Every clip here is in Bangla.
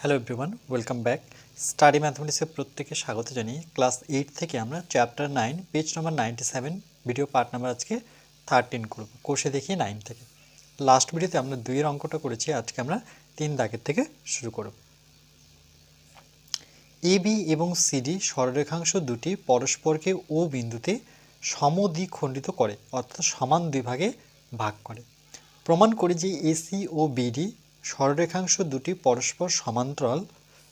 Hello everyone welcome back study ম্যাথমেটিক্সের প্রত্যেকে স্বাগত জানিয়ে ক্লাস এইট থেকে আমরা chapter nine page number ninety seven video part number আজকে থার্টিন করব। কোষে দেখি নাইন থেকে। লাস্ট ভিডিওতে আমরা দুইয়ের অঙ্কটা করেছি, আজকে আমরা তিন দাগের থেকে শুরু করব। এবি এবং সিডি সরলরেখাংশ দুটি পরস্পরকে ও বিন্দুতে সমদ্বিখণ্ডিত করে, অর্থাৎ সমান দুই ভাগে ভাগ করে। প্রমাণ করি যে এসি ও বিডি সরলরেখাংশ দুটি পরস্পর সমান্তরাল,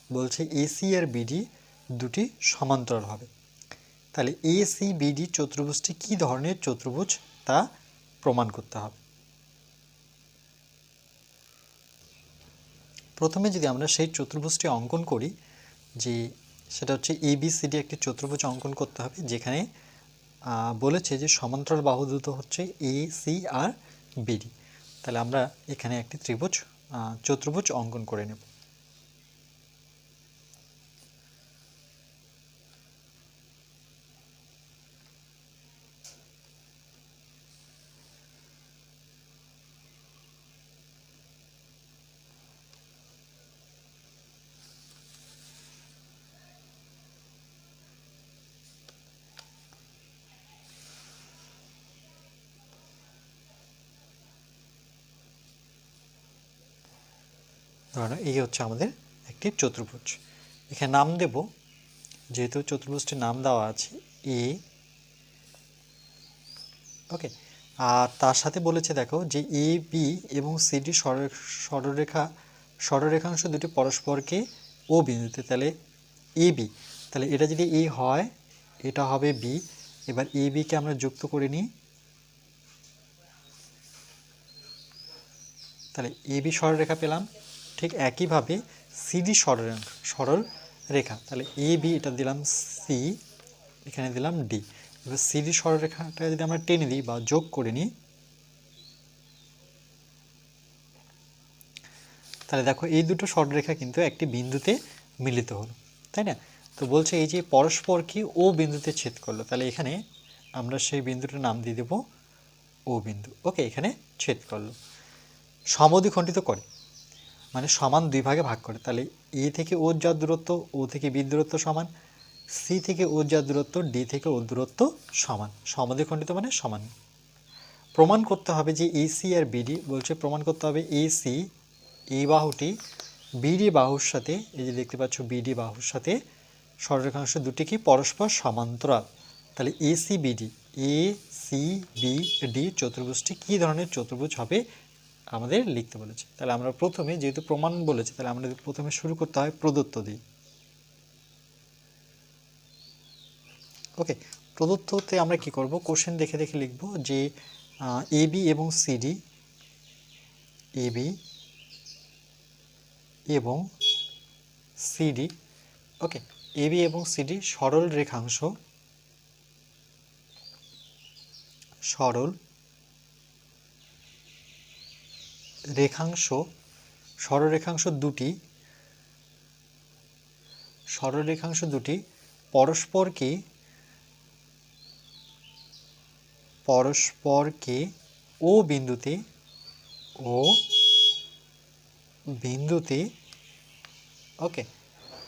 বলছে এসি আর বিডি দুটি সমান্তরাল হবে। তাহলে এসি বিডি চতুর্ভুজটি কী ধরনের চতুর্ভুজ? তা প্রমাণ করতে হবে। প্রথমে যদি আমরা সেই চতুর্ভুজটি অঙ্কন করি, যে সেটা হচ্ছে এবিসিডি একটি চতুর্ভুজ অঙ্কন করতে হবে, যেখানে বলেছে যে সমান্তরাল বাহু দুটো হচ্ছে এ সি আর বিডি তাহলে আমরা এখানে একটি ত্রিভুজ চতুর্ভুজ অঙ্কন করে নেব। ধরো এই হচ্ছে আমাদের একটি চতুর্ভুজ। এখানে নাম দেব, যেহেতু চতুর্ভুজটির নাম দেওয়া আছে, এ, ওকে, আর তার সাথে বলেছে দেখো যে এ, বি এবং সিডি সরলরেখা, সরলরেখাংশ দুটি পরস্পরকে ও বিন্দুতে, তাহলে এ, বি, তাহলে এটা যদি এ হয়, এটা হবে বি, এবার এ বিকে আমরা যুক্ত করে নিই। তাহলে এ, বি সরলরেখা পেলাম। ঠিক একইভাবে সিডি সরল সরল রেখা। তাহলে এ বি এটা দিলাম সি এখানে দিলাম ডি এবার সিডি সরলরেখাটা যদি আমরা টেনে দিই বা যোগ করে নিই, তাহলে দেখো এই দুটো সরলরেখা কিন্তু একটি বিন্দুতে মিলিত হলো, তাই না? তো বলছে এই যে পরস্পর কি ও বিন্দুতে ছেদ করল, তাহলে এখানে আমরা সেই বিন্দুটার নাম দিয়ে দেবো ও বিন্দু। ওকে, এখানে ছেদ করল। সমদ্বিখণ্ডিত করে। মানে সমান দুই ভাগে ভাগ করে। তাহলে এ থেকে ওর যা দূরত্ব ও থেকে বি দূরত্ব সমান সি থেকে ওর যা দূরত্ব ডি থেকে ওর দূরত্ব সমান। সমদ্বিখণ্ডিত মানে সমান। প্রমাণ করতে হবে যে এসি আর বিডি বলছে প্রমাণ করতে হবে এসি এই বাহুটি বিডি বাহুর সাথে, এই যে দেখতে পাচ্ছ বিডি বাহুর সাথে সরলরেখাংশ দুটি কি পরস্পর সমান্তরাল? তাহলে AC BD A C B D চতুর্ভুজটি কী ধরনের চতুর্ভুজ হবে? আমাদের লিখতে বলেছে। তাহলে আমরা প্রথমে যেহেতু প্রমাণ বলেছে, তাহলে আমাদের প্রথমে শুরু করতে হয় প্রদত্ত দিয়ে। ওকে, প্রদত্ততে আমরা কি করব? কোশ্চেন দেখে দেখে লিখব যে এ, বি এবং সিডি বি এবং সিডি ওকে, এ, বি এবং সিডি সরল রেখাংশ, সরল রেখাংশ সরলরেখাংশ দুটি সরলরেখাংশ দুটি, পরস্পরকে পরস্পরকে ও বিন্দুতে ও বিন্দুতে, ওকে,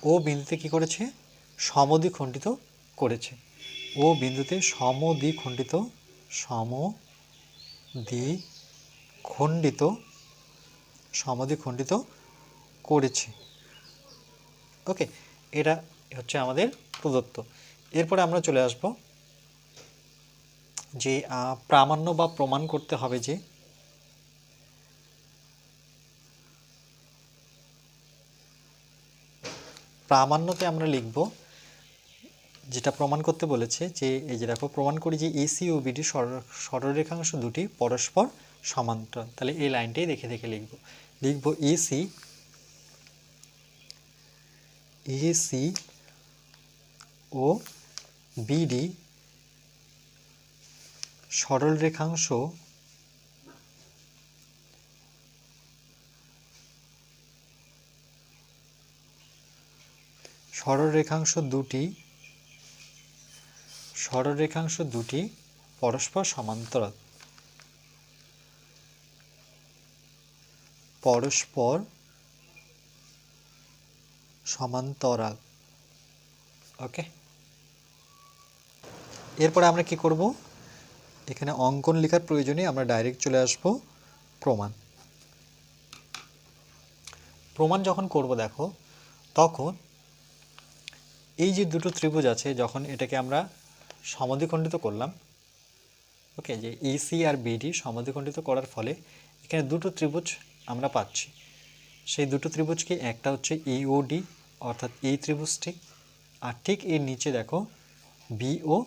ও বিন্দুতে কি করেছে? সমদ্বিখণ্ডিত করেছে। ও বিন্দুতে সমদ্বিখণ্ডিত সমদ্বিখণ্ডিত সমাধিখণ্ডিত করেছে। ওকে, এটা হচ্ছে আমাদের প্রদত্ত। এরপরে আমরা চলে আসব যে প্রামাণ্য বা প্রমাণ করতে হবে যে, প্রামাণ্যতে আমরা লিখব, যেটা প্রমাণ করতে বলেছে যে, এই যে দেখো, প্রমাণ করি যে এসি ও বিডি সরলরেখাংশ দুটি পরস্পর সমান্তরাল। তাহলে এই লাইনটাই দেখে দেখে লিখব। লিখব এসি এসি ও বিডি সরল রেখাংশ সরল রেখাংশ দুটি, সরল রেখাংশ দুটি পরস্পর সমান্তরাল। পরস্পর সমান্তরাল। ওকে এরপরে আমরা কি করব? এখানে অঙ্কন লেখার প্রয়োজনে আমরা ডাইরেক্ট চলে আসব প্রমাণ। প্রমাণ যখন করব দেখো, তখন এই যে দুটো ত্রিভুজ আছে, যখন এটাকে আমরা সমাধিখণ্ডিত করলাম ওকে যে এসি আর বিডি সমাধিখণ্ডিত করার ফলে এখানে দুটো ত্রিভুজ আমরা পাচ্ছি। সেই দুটো ত্রিভুজ কি একটা হচ্ছে ইওডি অর্থাৎ এই ত্রিভুজটি, আর ঠিক এর নিচে দেখো বিও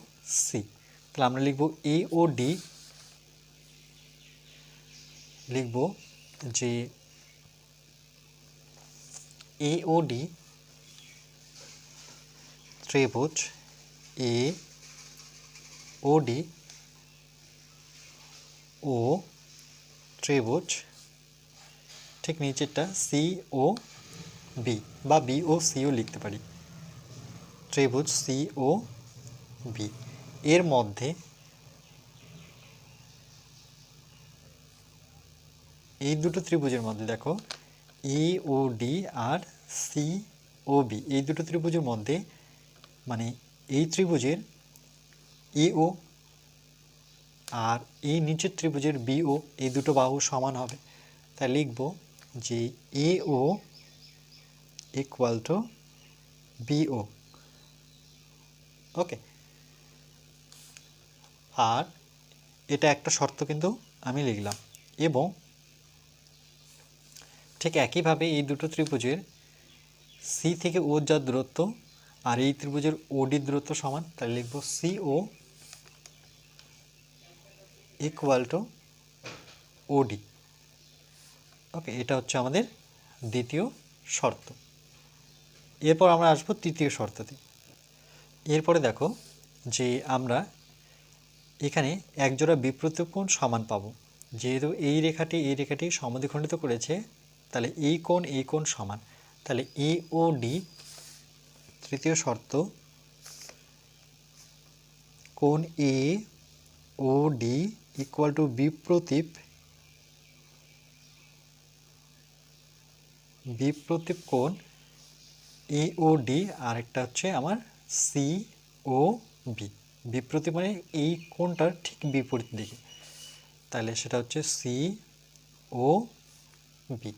সি তাহলে আমরা লিখব এ ও ডি লিখব যে এ ও ডি ত্রিভুজ এ ও ডি ও ত্রিভুজ ঠিক নিচেরটা সি ও বি বা বি ও সিও লিখতে পারি। ত্রিভুজ সি ও বি এর মধ্যে এই দুটো ত্রিভুজের মধ্যে দেখো এ ও ডি আর সি ও বি এই দুটো ত্রিভুজের মধ্যে মানে এই ত্রিভুজের এ ও আর এই নিচের ত্রিভুজের বিও এই দুটো বাহু সমান হবে। তাই লিখব যে A O equal to BO okay আর এটা একটা শর্ত কিন্তু আমি লিখলাম। এবং ঠিক একইভাবে এই দুটো ত্রিভুজের সি থেকে ও যা দূরত্ব আর এই ত্রিভুজের ওডি দূরত্ব সমান, তাহলে লিখব সি ও ইকুয়াল টু ওডি ওকে এটা হচ্ছে আমাদের দ্বিতীয় শর্ত। এরপর আমরা আসব তৃতীয় শর্ততে। এরপরে দেখো যে আমরা এখানে একজোড়া বিপ্রত কোণ সমান পাবো। যেহেতু এই রেখাটি এই রেখাটি সমাধিখণ্ডিত করেছে, তাহলে এই কোণ এই কোণ সমান। তাহলে এ ও ডি তৃতীয় শর্ত, কোণ A O D equal to বিপ্রতীপ বিপ্রতীপ কোণ এ ও ডি আর একটা হচ্ছে আমার সি ও বি বিপ্রতীপ মানে এই কোণটার ঠিক বিপরীত দিকে। তাহলে সেটা হচ্ছে সি ও বি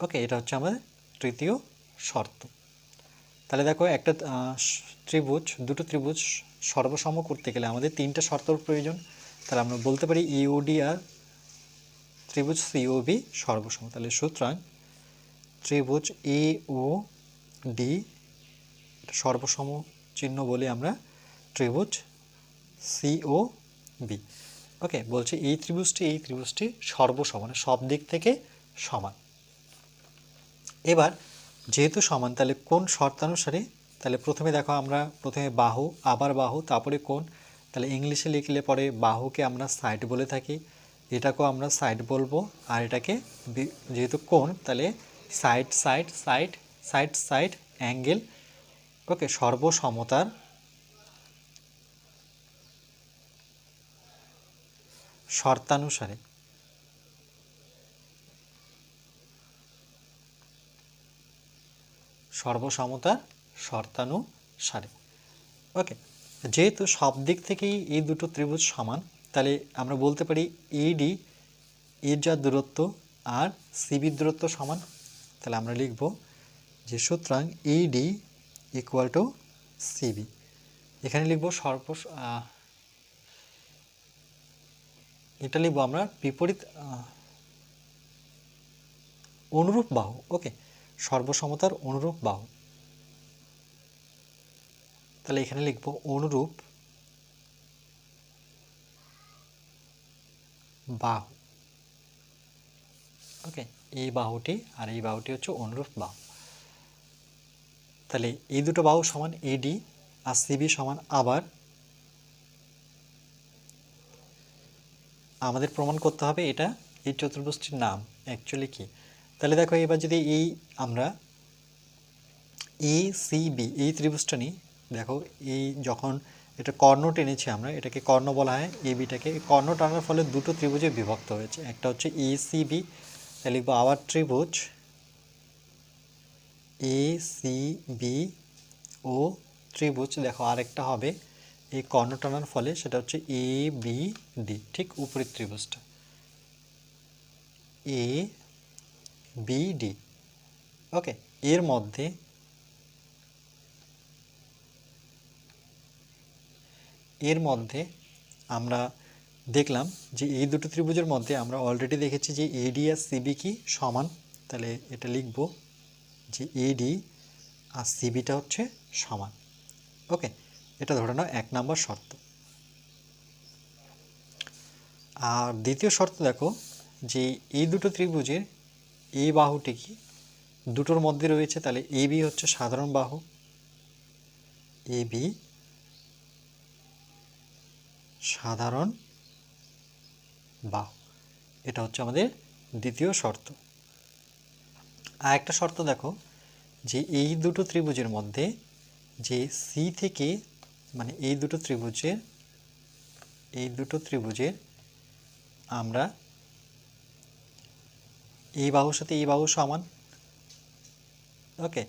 ওকে, এটা হচ্ছে আমাদের তৃতীয় শর্ত। তাহলে দেখো একটা ত্রিভুজ, দুটো ত্রিভুজ সর্বসম করতে গেলে আমাদের তিনটা শর্তর প্রয়োজন। তাহলে আমরা বলতে পারি ইওডি আর ত্রিভুজ সিওবি সর্বসম। তাহলে সুতরাং ত্রিভুজ এ, ও, ডি, সর্বসম চিহ্ন বলি আমরা, ত্রিভুজ সিও বি। ওকে বলছে এই ত্রিভুজটি এই ত্রিভুজটি সর্বসম মানে সব দিক থেকে সমান। এবার, যেহেতু সমান, তাহলে কোন শর্তানুসারে, তাহলে প্রথমে দেখো আমরা প্রথমে বাহু, আবার বাহু, তারপরে কোন তাহলে ইংলিশে লিখলে পরে বাহুকে আমরা সাইড বলে থাকি। এটাকেও আমরা সাইড বলব, আর এটাকে যেহেতু কোন তাহলে side side side side side, angle. Okay, সর্বসমতার। শর্তানুসারে। সর্বসমতার শর্তানুসারে। ওকে, যেহেতু সব দিক থেকেই এই দুটো ত্রিভুজ সমান, তাহলে আমরা বলতে পারি ইডি এর যা দূরত্ব আর সিবির দূরত্ব সমান। তাহলে আমরা লিখব যে সুতরাং ইডি ইকুয়াল টু সিবি এখানে লিখব সর্ব এটা লিখব আমরা বিপরীত অনুরূপ বাহু ওকে সর্বসমতার অনুরূপ বাহু। তাহলে এখানে লিখব অনুরূপ বাহু। ওকে এই বাহুটি আর এই বাহুটি হচ্ছে অনুরূপ বাহু। তাহলে এই দুটো বাহু সমান এডি আর সিবি সমান আবার। আমাদের প্রমাণ করতে হবে এটা, এই চতুর্ভুজটির নাম অ্যাকচুয়ালি কি? তাহলে দেখো এবার যদি এই আমরা এ সি বি এই ত্রিভুজটা নিই, দেখো এই যখন এটা কর্ণ টেনেছি আমরা, এটাকে কর্ণ বলা হয় এ বিটাকে কর্ণ টানার ফলে দুটো ত্রিভুজে বিভক্ত হয়েছে। একটা হচ্ছে এ সি বি তাহলে লিখব আবার ত্রিভুজ। এ সি বি ও ত্রিভুজ। দেখো আরেকটা হবে। এই কর্ণ টানার ফলে সেটা হচ্ছে এ বি ডি ঠিক উপরের ত্রিভুজটা। এ বি ডি ওকে এর মধ্যে এর মধ্যে আমরা দেখলাম যে এই দুটো ত্রিভুজের মধ্যে আমরা অলরেডি দেখেছি যে এডি আর সিবি কি সমান? তাহলে এটা লিখব যে এডি আর সিবিটা হচ্ছে সমান। ওকে, এটা ধরে নাও এক নম্বর শর্ত। আর দ্বিতীয় শর্ত দেখো যে এই দুটো ত্রিভুজের এ বাহুটি কি? দুটোর মধ্যে রয়েছে, তাহলে এ বি হচ্ছে সাধারণ বাহু। এ বি সাধারণ বাহু এটা হচ্ছে আমাদের দ্বিতীয় শর্ত। আর একটা শর্ত দেখো, যে এই দুটো ত্রিভুজের মধ্যে যে সি থেকে মানে এই দুটো ত্রিভুজের, এই দুটো ত্রিভুজের আমরা এই বাহুর সাথে এই বাহু সমান। ওকে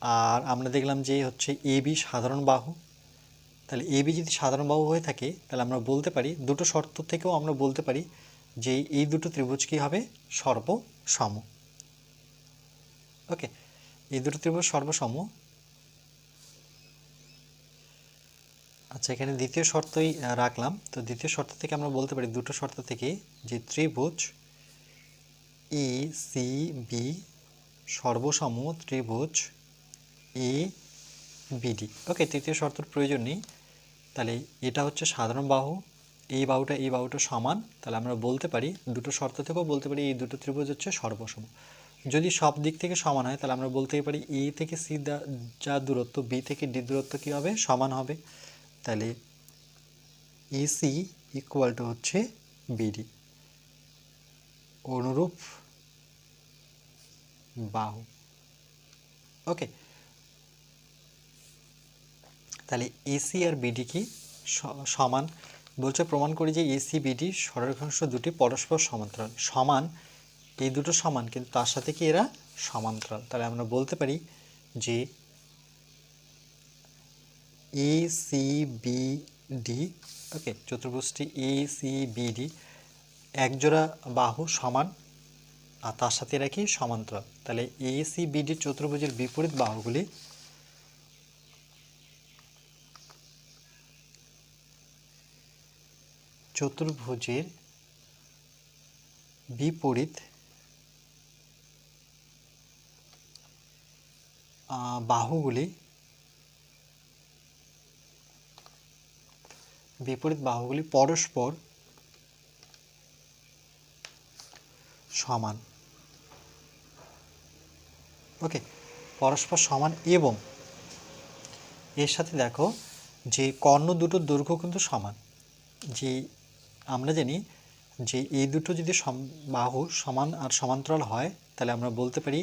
আর আমরা দেখলাম যে হচ্ছে এ বি সাধারণ বাহু। তাহলে এ বি যদি সাধারণ বাহু হয়ে থাকে, তাহলে আমরা বলতে পারি, দুটো শর্ত থেকেও আমরা বলতে পারি যে এই দুটো ত্রিভুজ কী হবে? সর্বসম। ওকে এই দুটো ত্রিভুজ সর্বসম। আচ্ছা এখানে দ্বিতীয় শর্তই রাখলাম। তো দ্বিতীয় শর্ত থেকে আমরা বলতে পারি, দুটো শর্ত থেকে যে ত্রিভুজ এ সি বি সর্বসম ত্রিভুজ এ বিডি ওকে তৃতীয় শর্তের প্রয়োজন নেই। তাহলে এটা হচ্ছে সাধারণ বাহু, এই বাহুটা এই বাহুটা সমান, তাহলে আমরা বলতে পারি দুটো শর্ত থেকেও বলতে পারি এই দুটো ত্রিভুজ হচ্ছে সর্বসম। যদি সব দিক থেকে সমান হয়, তাহলে আমরা বলতেই পারি এ থেকে সি যা দূরত্ব, বি থেকে ডি দূরত্ব কী হবে? সমান হবে। তাহলে এসি ইকুয়াল টু হচ্ছে বিডি অনুরূপ বাহু। ওকে তাহলে এসি আর বিডি কি সমান? বলছে, প্রমাণ করি যে এসি বিডি সরলরেখাংশ দুটি পরস্পর সমান্তরাল। সমান, এই দুটো সমান, কিন্তু তার সাথে কি এরা সমান্তরাল? তাহলে আমরা বলতে পারি যে A C B D okay চতুর্ভুজটি A C B D একজোড়া বাহু সমান, আর তার সাথে এরা কি সমান্তরাল? তাহলে এ সি বি ডি চতুর্ভুজের বিপরীত বাহুগুলি চতুর্ভুজের বিপরীত বাহুগুলি বিপরীত বাহুগুলি পরস্পর সমান। ওকে পরস্পর সমান এবং এর সাথে দেখো যে কর্ণ দুটোর দৈর্ঘ্য কিন্তু সমান, যে আমরা জানি যে এই দুটো যদি বাহু সমান আর সমান্তরাল হয়, তাহলে আমরা বলতে পারি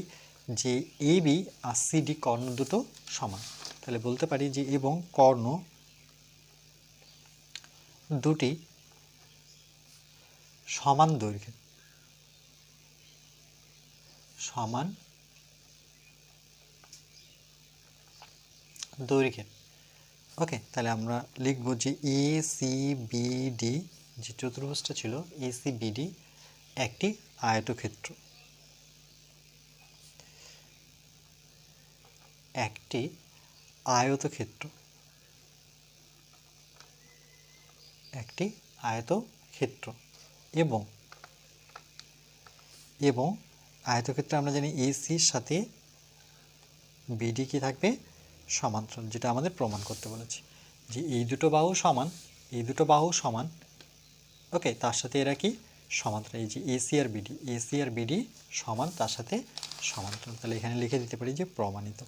যে এ বি আর সিডি কর্ণ দুটো সমান। তাহলে বলতে পারি যে এবং কর্ণ দুটি সমান দৈর্ঘ্যের সমান দৈর্ঘ্যের ওকে তাহলে আমরা লিখব যে এ সি বি ডি যে চতুর্ভুজটা ছিল এ সি বি ডি একটি আয়তক্ষেত্র। একটি আয়তক্ষেত্র। একটি আয়তক্ষেত্র। এবং এবং আয়তক্ষেত্রে আমরা জানি এসির সাথে বিডি কি থাকবে? সমান্তরাল, যেটা আমাদের প্রমাণ করতে বলেছি। যে এই দুটো বাহু সমান, এই দুটো বাহু সমান ওকে তার সাথে এরা কি? সমান্তরাল, এই যে এসি আর বিডি এসি আর বিডি সমান তার সাথে সমান্তরাল। তাহলে এখানে লিখে দিতে পারি যে প্রমাণিত।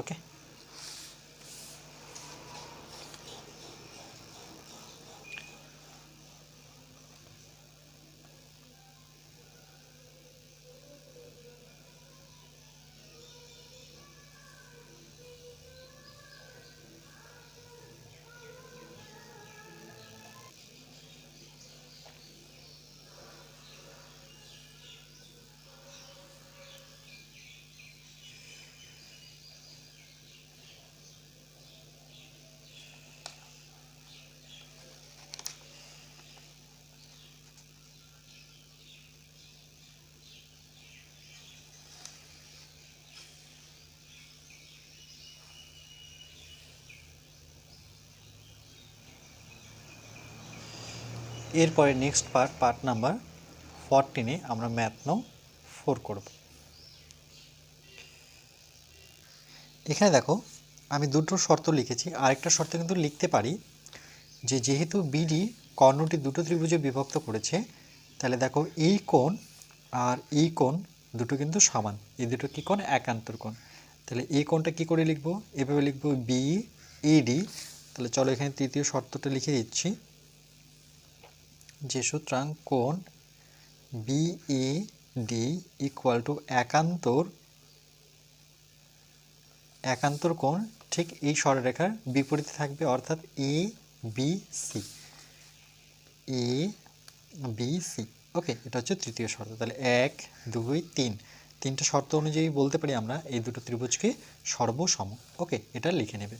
ওকে এরপরে নেক্সট পার্ট পার্ট নাম্বার ফরটিনে আমরা ম্যাথ নং ফোর করব। এখানে দেখো, আমি দুটো শর্ত লিখেছি, আরেকটা শর্ত কিন্তু লিখতে পারি যে যেহেতু বিডি কর্ণটি দুটো ত্রিভুজে বিভক্ত করেছে, তাহলে দেখো এই কোণ আর এই কোণ দুটো কিন্তু সমান। এই দুটো কী কোণ? একান্তর কোণ। তাহলে এই কোণটা কি করে লিখব? এভাবে লিখব বি এডি তাহলে চলো এখানে তৃতীয় শর্তটা লিখে দিচ্ছি। যে সুতরাং কোণ B A D equal to একান্তর একান্তর কোণ ঠিক এই সরলরেখার বিপরীতে থাকবে অর্থাৎ A B C A B C okay এটা হচ্ছে তৃতীয় শর্ত। তাহলে এক, দুই, তিন। তিনটা শর্ত অনুযায়ী বলতে পারি আমরা এই দুটো ত্রিভুজকে সর্বসম। ওকে এটা লিখে নেবে।